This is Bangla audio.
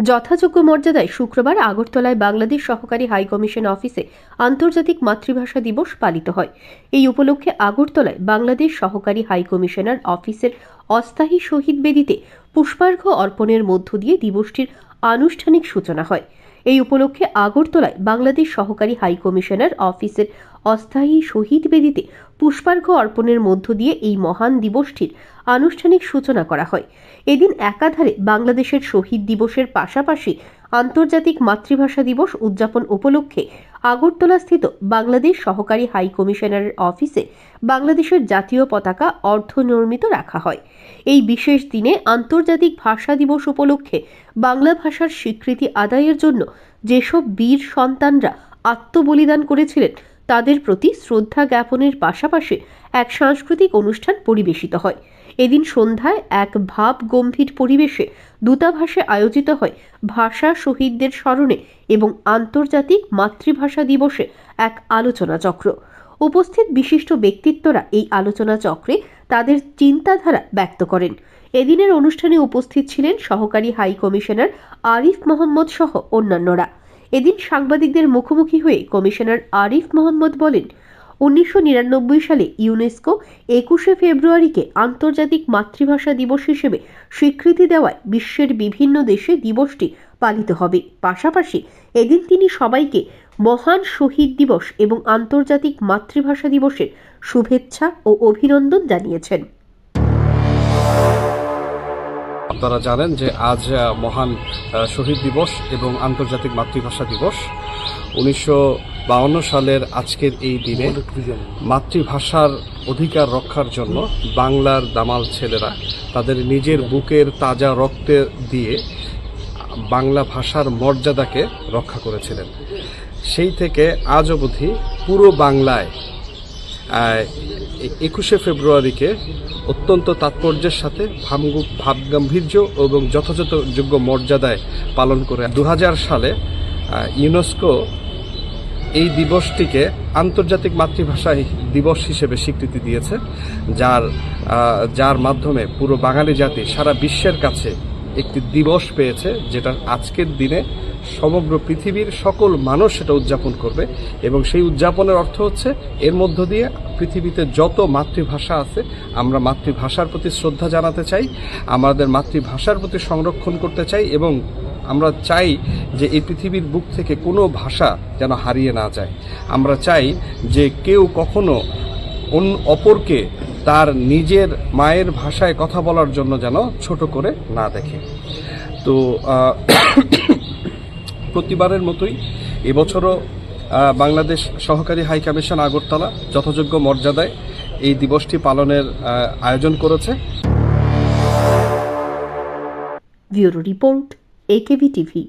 যথাযোগ্য মর্যাদায় শুক্রবার আগরতলায় বাংলাদেশ সহকারী হাইকমিশন অফিসে আন্তর্জাতিক মাতৃভাষা দিবস পালিত হয়। এই উপলক্ষে আগরতলায় বাংলাদেশ সহকারী হাইকমিশনার অফিসের অস্থায়ী শহীদ বেদিতে পুষ্পার্ঘ্য অর্পণের মধ্য দিয়ে দিবসটির আনুষ্ঠানিক সূচনা হয়। এই উপলক্ষে আগরতলায় বাংলাদেশ সহকারী হাইকমিশনার অফিসের অস্থায়ী শহীদ বেদিতে পুষ্পার্ঘ্য অর্পণের মধ্য দিয়ে এই মহান দিবসটির আনুষ্ঠানিক সূচনা করা হয়। এদিন একাধারে বাংলাদেশের শহীদ দিবসের পাশাপাশি আন্তর্জাতিক মাতৃভাষা দিবস উদযাপন উপলক্ষে আগরতলাস্থিত বাংলাদেশ সহকারী হাই কমিশনারের অফিসে বাংলাদেশের জাতীয় পতাকা অর্ধনির্মিত রাখা হয়। এই বিশেষ দিনে আন্তর্জাতিক ভাষা দিবস উপলক্ষে বাংলা ভাষার স্বীকৃতি আদায়ের জন্য যেসব বীর সন্তানরা আত্মবলিদান করেছিলেন, তাদের প্রতি শ্রদ্ধা জ্ঞাপনের পাশাপাশি এক সাংস্কৃতিক অনুষ্ঠান পরিবেশিত হয়। এদিন সন্ধ্যায় এক ভাব গম্ভীর পরিবেশে দূতাভাষে আয়োজিত হয় ভাষা শহীদদের স্মরণে এবং আন্তর্জাতিক মাতৃভাষা দিবসে এক আলোচনা চক্র। উপস্থিত বিশিষ্ট ব্যক্তিত্বরা এই আলোচনা চক্রে তাদের চিন্তাধারা ব্যক্ত করেন। এদিনের অনুষ্ঠানে উপস্থিত ছিলেন সহকারী হাই কমিশনার আরিফ মোহাম্মদ সহ অন্যান্যরা। এদিন সাংবাদিকদের মুখোমুখি হয়ে কমিশনার আরিফ মোহাম্মদ বলেন উনিশশো নিরানব্বই সালে ইউনেস্কো একুশে ফেব্রুয়ারিকে আন্তর্জাতিক মাতৃভাষা দিবস হিসেবে স্বীকৃতি দেওয়ায় বিশ্বের বিভিন্ন দেশে দিবসটি পালিত হবে। পাশাপাশি এদিন তিনি সবাইকে মহান শহীদ দিবস এবং আন্তর্জাতিক মাতৃভাষা দিবসের শুভেচ্ছা ও অভিনন্দন জানিয়েছেন। আপনারা জানেন যে আজ মহান শহীদ দিবস এবং আন্তর্জাতিক মাতৃভাষা দিবস। উনিশশো বাউন্ন সালের আজকের এই দিনে মাতৃভাষার অধিকার রক্ষার জন্য বাংলার দামাল ছেলেরা তাদের নিজের বুকের তাজা রক্তে দিয়ে বাংলা ভাষার মর্যাদাকে রক্ষা করেছিলেন। সেই থেকে আজ অবধি পুরো বাংলায় একুশে ফেব্রুয়ারিকে অত্যন্ত তাৎপর্যের সাথে ভাবগু- ভাবগাম্ভীর্য এবং যথাযথ যোগ্য মর্যাদায় পালন করে। দু হাজার সালে ইউনেস্কো এই দিবসটিকে আন্তর্জাতিক মাতৃভাষা দিবস হিসেবে স্বীকৃতি দিয়েছে, যার যার মাধ্যমে পুরো বাঙালি জাতি সারা বিশ্বের কাছে একটি দিবস পেয়েছে যেটা আজকের দিনে সমগ্র পৃথিবীর সকল মানুষ সেটা উদযাপন করবে। এবং সেই উদযাপনের অর্থ হচ্ছে, এর মধ্য দিয়ে পৃথিবীতে যত মাতৃভাষা আছে, আমরা মাতৃভাষার প্রতি শ্রদ্ধা জানাতে চাই, আমাদের মাতৃভাষার প্রতি সংরক্ষণ করতে চাই, এবং আমরা চাই যে এই পৃথিবীর বুক থেকে কোনো ভাষা যেন হারিয়ে না যায়। আমরা চাই যে কেউ কখনো অন্য অপরকে তার নিজের মায়ের ভাষায় কথা বলার জন্য যেন ছোট করে না দেখে। তো প্রতিবারের মতোই এবছরও বাংলাদেশ সহকারী হাই কমিশন আগরতলা যথাযোগ্য মর্যাদায় এই দিবসটি পালনের আয়োজন করেছে। Bureau report AKB TV.